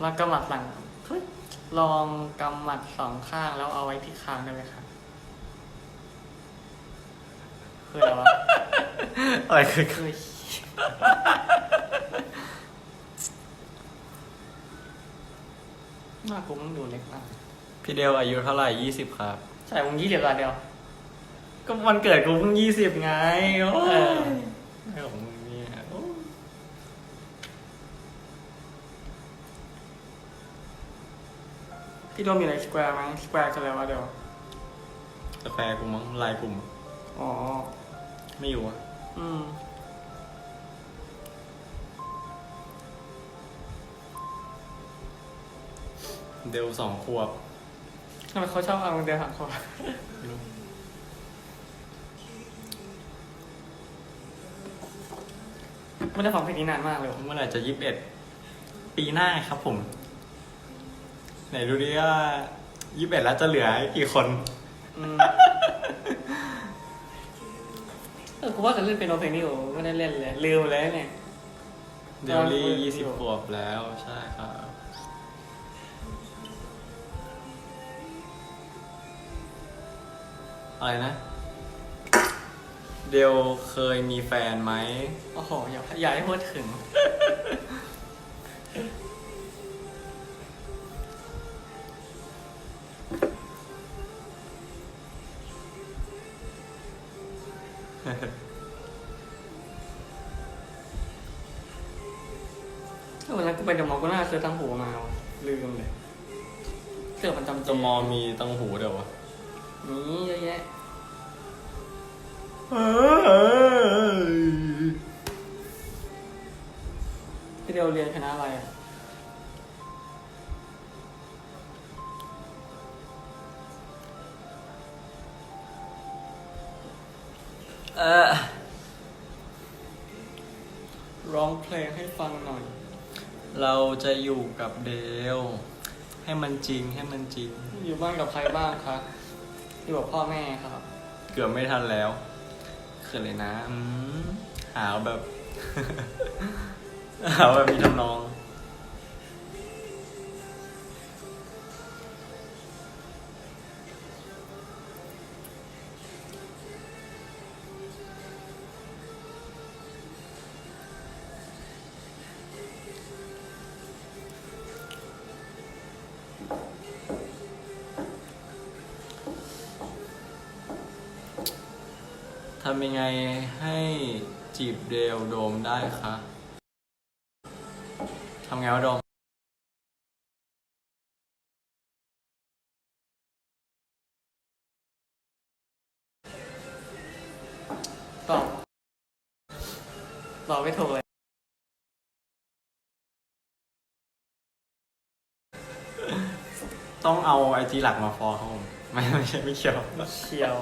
แล้วกำหมัดหลังเฮ้ยลองกำหมัดสองข้างแล้วเอาไว้ที่คางได้ไหมครับคืออะไรวะอะไรคือคือหน้ากูมันดูเล็กมากพี่เดลอายุเท่าไหร่ยี่สิบครับใส่วงยี่สิบาทเดียว ก็วันเกิดกูเพิ่งยี่สิบไง โอ้เอย พี่โดมมีอะไรสแควร์ไหมสแควร์คืออะไรวะเดี๋ยวกาแฟกูมั้งลายกลุ่ม อ๋อ ไม่อยู่อะอืม เดลสองขวบทำไมเขาชอบเอาเดียวหางคอไม่รู้ไม่ได้ฟังเพลงนี้นานมากเลย เมื่อไหร่จะยี่สิบเอ็ดปีหน้าครับผม ไหนดูดิว่ายี่สิบเอ็ดแล้วจะเหลือกี่คนอืมเออกูว่าจะเล่นเป็นโนเพลงนี้อยู่ไม่ได้เล่นเลยลืมเลยเนี่ย เดลลี่ตอนยี่สิบขวบแล้วใช่ครับ อะไรนะ เดลเคยมีแฟนไหม โอ้โห อย่าอย่าให้พูดถึง เสื้อมันจำจมอมีตังหูเดี๋ยววะนี่เยอะแยะพี่เดียวเรียนคณะอะไรอะ เออร้องเพลงให้ฟังหน่อย เราจะอยู่กับเดล ให้มันจริงให้มันจริง อยู่บ้านกับใครบ้างคะอยู่กับพ่อแม่ครับ เกือบไม่ทันแล้วคือเลยนะอืมหาแบบ หาแบบมีทำนอง ไงให้จีบเดลโดมได้คะทำไงวะโดม ตอบตอบไม่ถูกเลยต้องเอาไอจีหลักมาฟอลเขาผมไม่ไม่ใช่ไม่เกี่ยว เชียว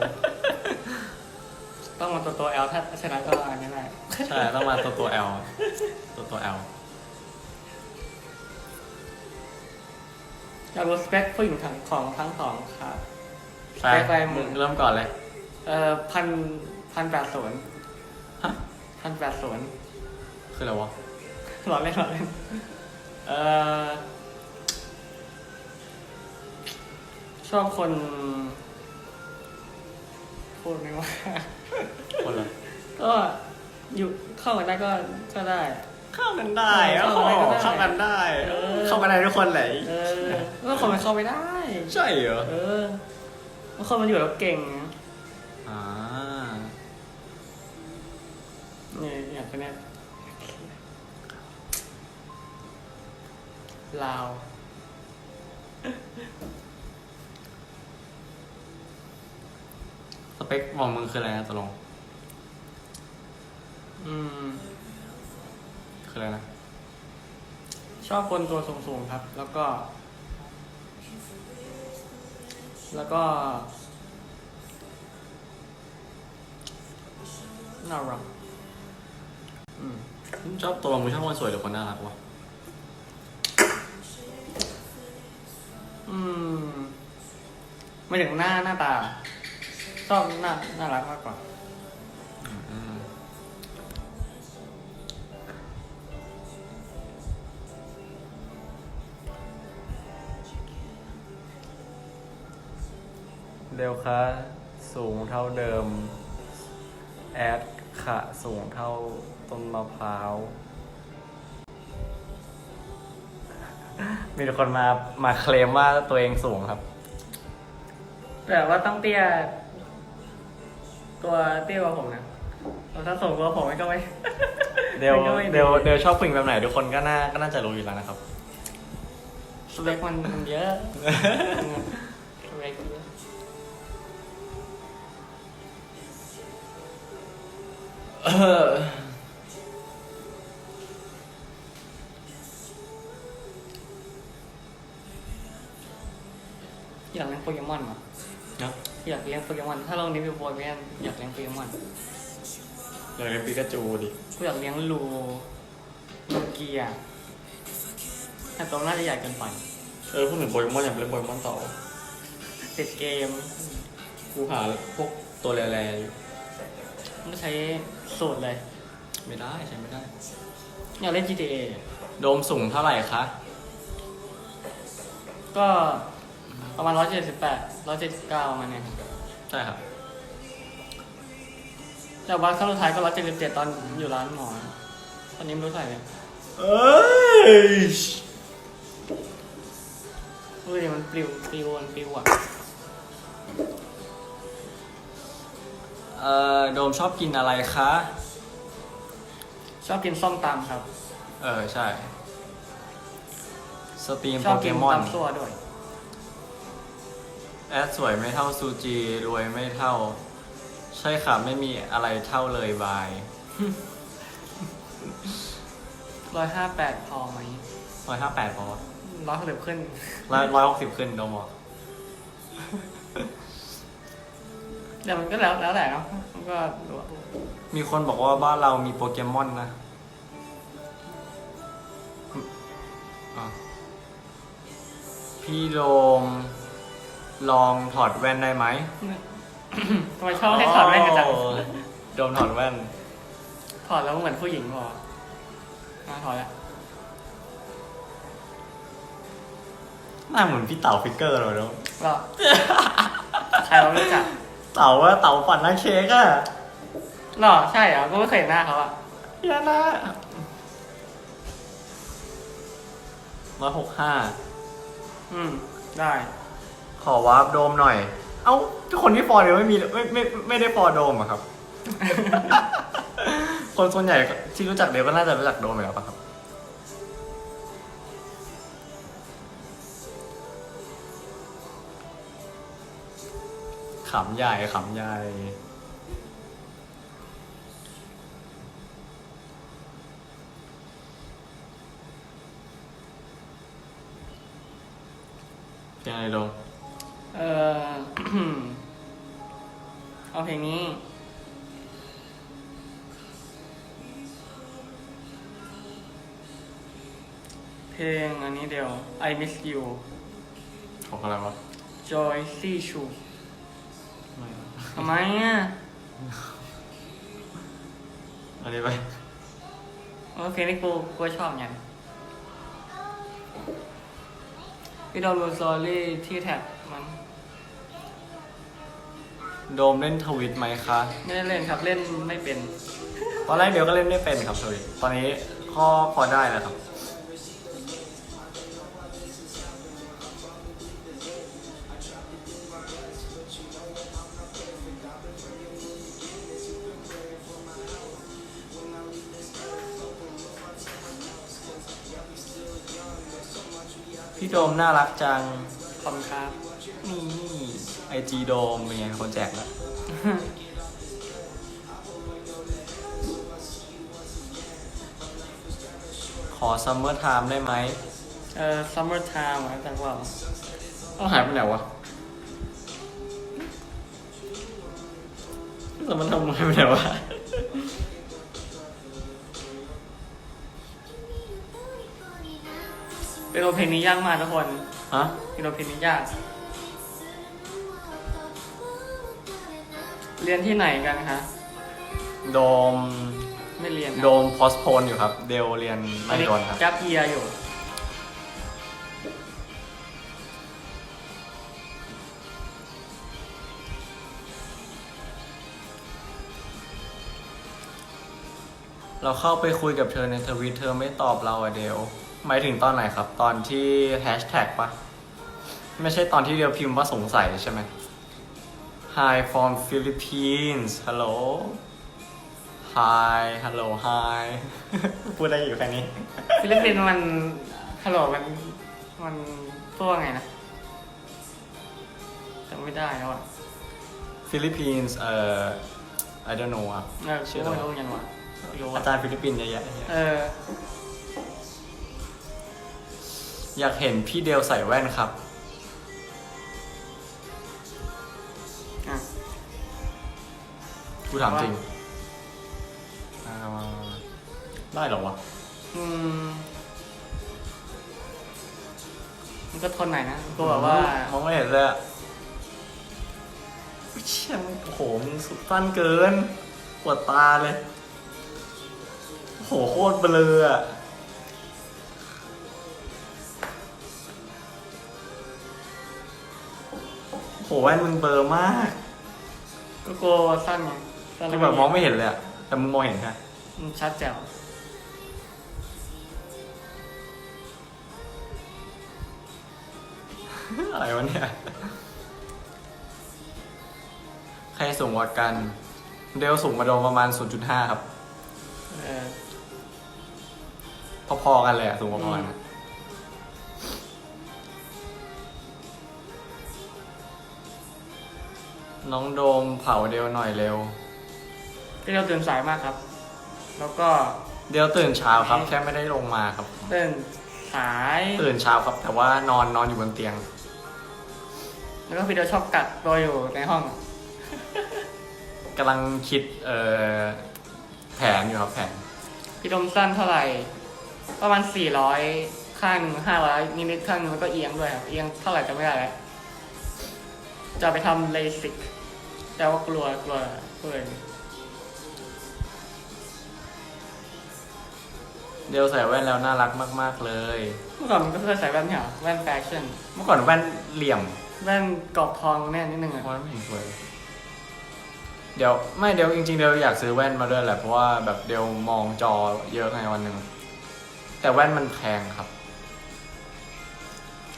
ต้องมาตัวตัว L ถ้าชนะก็อันนี้แหละใช่ ต้องมาตัวตัว L ตัวตัว L อยากรู้สเปคผู้หญิงทั้งของทั้งสองครับไปไปไปมึง เริ่มก่อนเลย เอ่อพันพันแปดศูนย์ฮะ พันแปดศูนย์คืออะไรวะ หล่อเล่นหล่อเล่นเอ่อชอบคนพูดไม่ว่า คนละก็อยู่เข้ากันได้ก็ก็ได้ เข้ากันได้เออโอ้โหเข้ากันได้เข้ากันได้เออ เข้ากันได้ทุกคนเลยเออก็คนมันเข้าไม่ได้ ใช่เหรอเออบางคนมันอยู่แล้วเก่งอ่าเนี่ยอย่างคนเนี้ยลาว เปคบอกมึงคืออะไรนะตกลงอืม คืออะไรนะ ชอบคนตัวสูงๆครับ แล้วก็ แล้วก็ น่ารักอืม ชอบตัวมึงชอบคนสวยหรือคนน่ารักวะอืมไม่ถึงหน้าหน้าตา ชอบน่าน่ารักมากกว่าเร็วคะสูงเท่าเดิม แอดขะสูงเท่าต้นมะพร้าว มีคนมามาเคลมว่าตัวเองสูงครับ แต่ว่าต้องเตี้ย ตัวเตี้ยกว่าผมนะถ้าสูงกว่าผมมันก็ไม่ เดี๋ยวมันก็ไม่เดี๋ยวเดี๋ยวชอบผู้หญิงแบบไหนทุกคนก็น่าก็น่าจะรู้อยู่แล้วนะครับ สเปคมันมันเยอะสเปคเยอะเอออยากเลี้ยงโปเกมอนเหรอเนาะ อยากเลี้ยงโปเกมอน ถ้าลงรีวิวโปเกมอนอยากเลี้ยงโปเกมอนอยากเล่นปิกาจูดิกูอยากเลี้ยงลูลูเกียแต่ตัวน่าจะใหญ่เกินไป เออพูดถึงโปเกมอนอยากเล่นโปเกมอนต่อติดเกม กูหาพวกตัวแร่ๆอยู่มันก็ใช้สูตรเลย ไม่ได้ใช้ไม่ได้ อยากเล่น GTA โดมสูงเท่าไหร่คะ ก็ ประมาณ178 179ประมาณเนี้ยใช่ครับ แต่ว่าครั้งสุดท้ายก็177ตอนอยู่ร้านหมอ ตอนนี้ไม่รู้ใส่เลยเอ้ยดูดิมันปลิวปลิวมันปลิวอะเอ่อโดมชอบกินอะไรคะ ชอบกินส้มตำครับ เออ ใช่ สตรีมชโปอบเกกินมอน ตำซัวด้วย แอดสวยไม่เท่าซูจี รวยไม่เท่า ใช่ค่ะ ไม่มีอะไรเท่าเลยบาย158พอไหมร้อยห้าแปดพอร้อยหกขึ้นร้อยร้อยหกสิบขึ้นโดมบอกเดี๋ยวมันก็แล้วแล้วแต่เนาะมันก็ดูอะมีคนบอกว่าบ้านเรามีโปเกมอนนะอะพี่โดม ลองถอดแว่นได้ไหมทำไมชอบให้ถอดแว่นกันจังโอ้โดมถอดแว่น ถอดแล้วเหมือนผู้หญิงพอน่าถอดแล้วหน้าเหมือนพี่เต๋าฟิกเกอร์เลยเนาะก็ใครเราไม่รู้จักเต๋าว่าเต๋าฝันหน้าเค้กอะหรอใช่เหรอก็ไม่เคยเห็นหน้าเขาอะเหี้ยนะร้อยหกห้าอืม ได้ ขอวาร์ปโดมหน่อย เอ้าทุกคนที่ฟอร์เดียวไม่มีไม่ไม่ไม่ได้ฟอร์โดมอะครับ คนส่วนใหญ่ที่รู้จักเดียวก็น่าจะรู้จักโดมอยู่แล้วปะครับ ขำใหญ่ขำใหญ่เป็นไงโดม เออเอาเพลงนี้ เพลงอันนี้เดียว I Miss You ของอะไรวะ Joy C Chu ทำไมอะอันนี้ไปเออเพลงนี้กูกูชอบไงพี่โดนรูซอรี่ที่แท็กมัน โดมเล่นทวิตไหมคะไม่ได้เล่นครับเล่นไม่เป็น ตอนแรกเดี๋ยวก็เล่นไม่เป็นครับทวิตตอนนี้ก็พอได้แล้วครับ พี่โดมน่ารักจัง ขอบคุณครับนี่ไอ จีโดมเป็นไงคนแจกแล้วขอซัมเมอร์ไทม์ได้ไหม เออ summer time อะไรต่างว่าเอาหายไปไหนวะซัมเมอร์ไทม์หายไปไหนวะเป็นโอเพลงนี้ยากมากทุกคน ฮะเป็นโอเพลงนี้ยาก เรียนที่ไหนกันคะโดมไม่เรียนโดมพอสโพนอยู่ครับ เดลเรียนไม่โดนครับ กับเยียอยู่ เราเข้าไปคุยกับเธอในทวิตเธอไม่ตอบเราอะเดลหมายถึงตอนไหนครับ ตอนที่แฮชแท็กปะไม่ใช่ตอนที่เดวพิมพ์ว่าสงสัยใช่ไหม Hi from Philippines Hello Hi Hello Hi พูดได้อยู่แค่นี้ ฟิลิปปินส์มันฮัลโหลมันมันพูดว่าไงนะจำไม่ได้แล้วอะ Philippines เอ่อ I don't know อะเออชื่อกูอะไรไม่รู้ยังวะไม่รู้อาอะจารย์ฟิลิปปินส์เยอะแยะเออ อยากเห็นพี่เดลใส่แว่นครับ กูถามจริงอ่าได้เหรอวะ อืมมันก็ทนหน่อยนะกูแบบว่า มองไม่เห็นเลยอะอุ๊ยเชี่ยมึงโอ้โหมึงสุดสั้นเกิน ปวดตาเลย โอ้โหโคตรเบลออะโอ้โหแว่นมึงเบลอมาก ก็กลัวสั้นไง สั้นคืแล้อวแบบมองไม่เห็นเลยอะแต่มึงมองเห็นค่ะอืมชัดแจ๋วอะไรวะเนี่ย ใครสูงกว่ากัน เดลสูงมาโดมประมาณ 0.5 ครับ เออพอๆกันเลยอะสูงพอๆกันอะน้องโดมเผาเดลหน่อยเร็ว ที่เราตื่นสายมากครับ แล้วก็เดลตื่นเช้าครับแค่ไม่ได้ลงมาครับ ตื่นสาย ตื่นเช้าครับ แต่ว่านอนนอนอยู่บนเตียง แล้วก็พี่เดียวชอบกัดตัวอยู่ในห้องกำลังคิดเอ่อแผนอยู่ครับแผน พี่ดมสั้นเท่าไหร่ ประมาณสี่ร้อยข้างหนึ่งห้าร้อยนิดๆข้างหนึงแล้วก็เอียงด้วยครับ เอียงเท่าไหร่จะไม่ได้แล้ว จะไปทำเลสิกแต่ว่ากลัวกลัวกลัว เดลใส่แว่นแล้วน่ารักมาก ๆ เลย เมื่อก่อนมันก็เคยใส่แว่นเนี่ยเหรอแว่นแฟชั่น เมื่อก่อนแว่นเหลี่ยมแว่นกรอบทองแน่นิดนึงอะว่าไม่เห็นสวยเลยเดี๋ยวไม่เดี๋ยวจริง ๆ เดี๋ยวอยากซื้อแว่นมาด้วยแหละ เพราะว่าแบบเดี๋ยวมองจอเยอะไงวันหนึ่ง แต่แว่นมันแพงครับ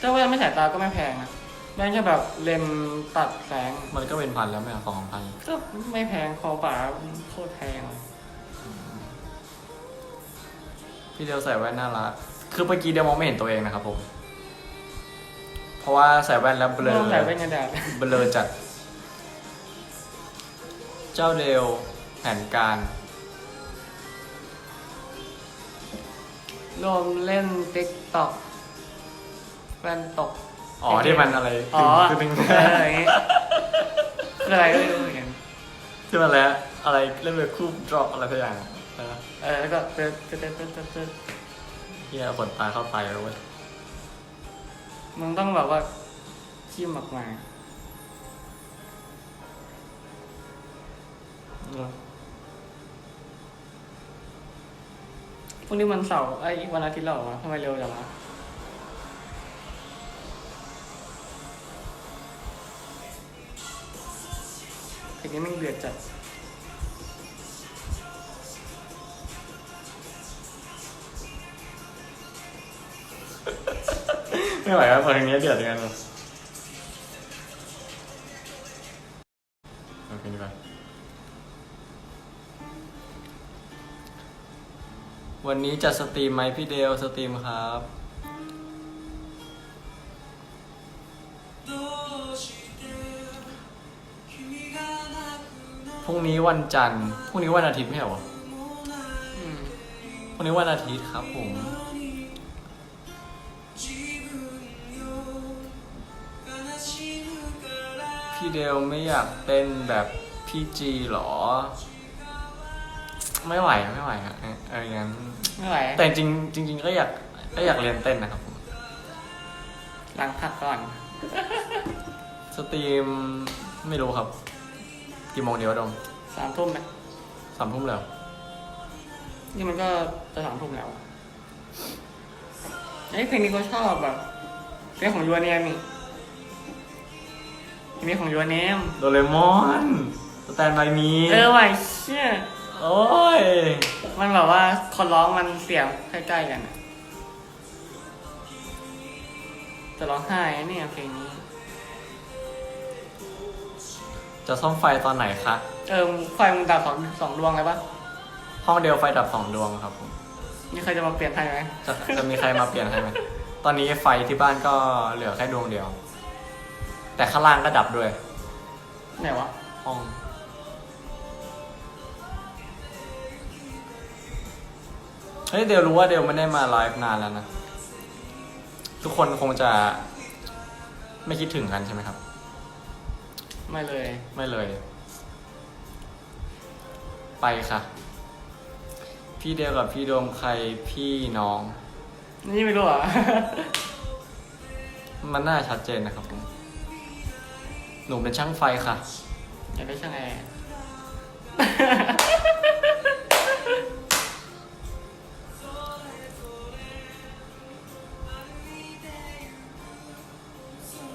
ถ้าแว่นไม่สายตาก็ไม่แพงนะแว่นแค่แบบเลนส์ตัดแสง มันก็เป็นพันแล้วไม่ใช่สองพัน ก็ไม่แพงคอป่าโคตรแพงเลย พี่เดียวใส่แว่นน่ารัก คือเมื่อกี้เดียวมองไม่เห็นตัวเองนะครับผม เพราะว่าใส่แว่นแล้วเบลไม่อต้องใส่แว่นกันแดดเบลอจัด เจ้าเดลแผนการรวมเล่นติ๊กต็อกแว่นตก อ๋อที่มันอะไรอ๋อตึงตึงเอออย่างงี้คืออะไรก็ไม่รู้เหมือนกันที่มันแล้วอะไรเล่นแบบคู่ดรอปอะไรสักอย่าง เออแล้วก็เติร์ดเติร์ดเติร์ดเติร์ดเติร์ดเฮียขนตาเข้าไปแล้วเว้ยมึงต้องแบบว่าจิ้มออกมาพรุ่งนี้มันเสาร์ไอ้ยวันอาทิตย์เหรอวะทำไมเร็วจังวะเพลงนี้มันเดือดจัด ไม่ไหวครับเพลงนี้เดือดกันโอเคดีกว่าวันนี้จะสตรีมไหมพี่เดลสตรีมครับ พรุ่งนี้วันจันทร์ พรุ่งนี้วันอาทิตย์ไม่ใช่เหรอพรุ่งนี้วันอาทิตย์ครับผม พี่เดลไม่อยากเต้นแบบพี่จีหรอ ไม่ไหวอะไม่ไหวอะเออเอออย่างนั้นไม่ไหวแต่จริงจริง ๆ ก็อยากก็อยากเรียนเต้นนะครับผมล้างผักก่อน สตรีมไม่รู้ครับ กี่โมงเดียวดมสามทุ่มนะสามทุ่มแล้ว นี่มันก็จะสามทุ่มแล้วไอ้ยเพลงนี้ก็ชอบแบบเพลงของยูเนียมนี่ เพลงนี้ของยูเนียมโดเรมอนสแตนบายมีเออว่ะเชี่ยโอ้ย มันแบบว่าคนร้องมันเสียงใกล้ๆกันอะจะร้องไห้อะเนี่ยเพลงนี้ จะซ่อมไฟตอนไหนคะ เออไฟมึงดับสองสองดวงเลยปะห้องเดียวไฟดับสองดวงครับผมนี่ใครจะมาเปลี่ยนให้ไหมจะจะมีใครมาเปลี่ยนให้ไหมตอนนี้ไฟที่บ้านก็เหลือแค่ดวงเดียว แต่ข้างล่างก็ดับด้วย ไหนวะ ห้อง เฮ้ยเดลรู้ว่าเดลไม่ได้มาไลฟ์นานแล้วนะ ทุกคนคงจะไม่คิดถึงกันใช่ไหมครับ ไม่เลย ไม่เลย ไปค่ะ พี่เดลกับพี่โดมใครพี่น้อง นี่ไม่รู้เหรอะมันน่าชัดเจนนะครับผม หนูเป็นช่างไฟค่ะ อยากได้ช่างแอร์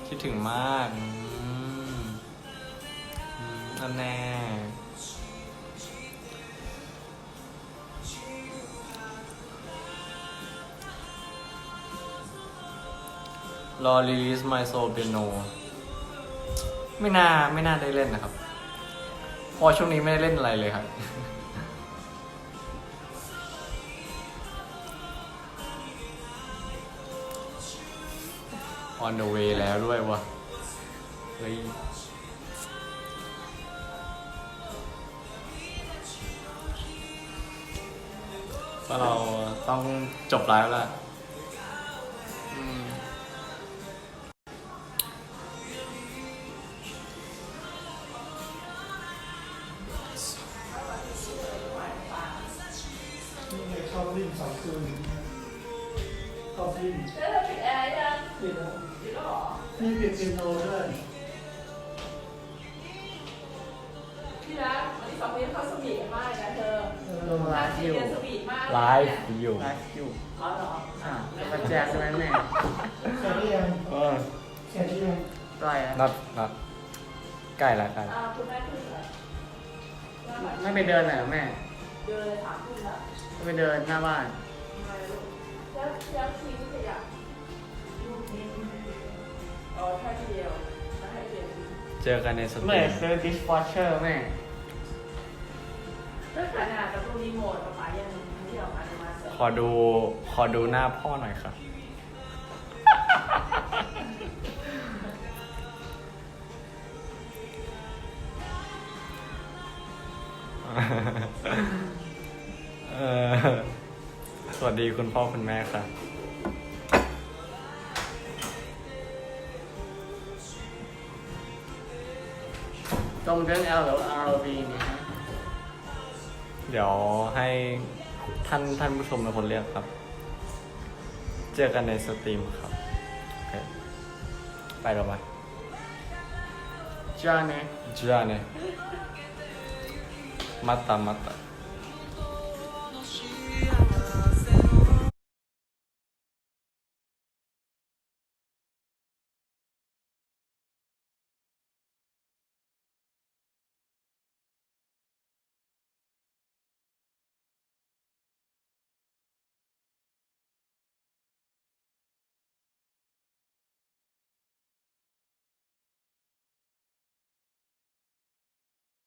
คิดถึงมากอืมอืมนั่นแน่ รอ release my soul piano ไม่น่าไม่น่าได้เล่นนะครับเพราะช่วงนี้ไม่ได้เล่นอะไรเลยครับ on the way แล้วด้วยวะเฮ้ยก็เราต้องจบไลฟ์แล้ว องนี้เขาสวีทกันมากเลยนะเธอลงไลฟ์อยู่เรียนสวีทมากไลฟ์อยู่ ไลฟ์อยู่อ๋อเหรออะจะมาแจกใช่ไหมแม่แค่นี้ยังเออแค่นี้ยังใกล้อะนัดนัดใกล้แล้วใกล้แล้วอ่าคุณแม่ขึ้นเหรอไม่ไปเดินหน่อยเหรอแม่เดินเลยถามขึ้นแล้วไม่ไปเดินหน้าบ้านทำไมลูกแล้วแล้วทีที่ขยะลูกนี้อ๋อแค่ทีเดียวแล้วให้เรียนเจอกันในสตเมื่อรีไหร่มซื้อ dishwasher แม่ ขนาดกับตู้รีโมทประมาณยังไม่ยอมอนุมัติเลยขอดู ขอดูหน้าพ่อหน่อยครับ เออสวัสดีคุณพ่อคุณแม่ครับ ตรงเรื่อง L หรือ ROV เนี่ยฮะ เดี๋ยวให้ท่านท่านผู้ชมเป็นคนเรียกครับ เจอกันในสตรีมครับโอเคไปหรอวะจ้าเนี่ยจ้าเนี่ยมัตตามัตตา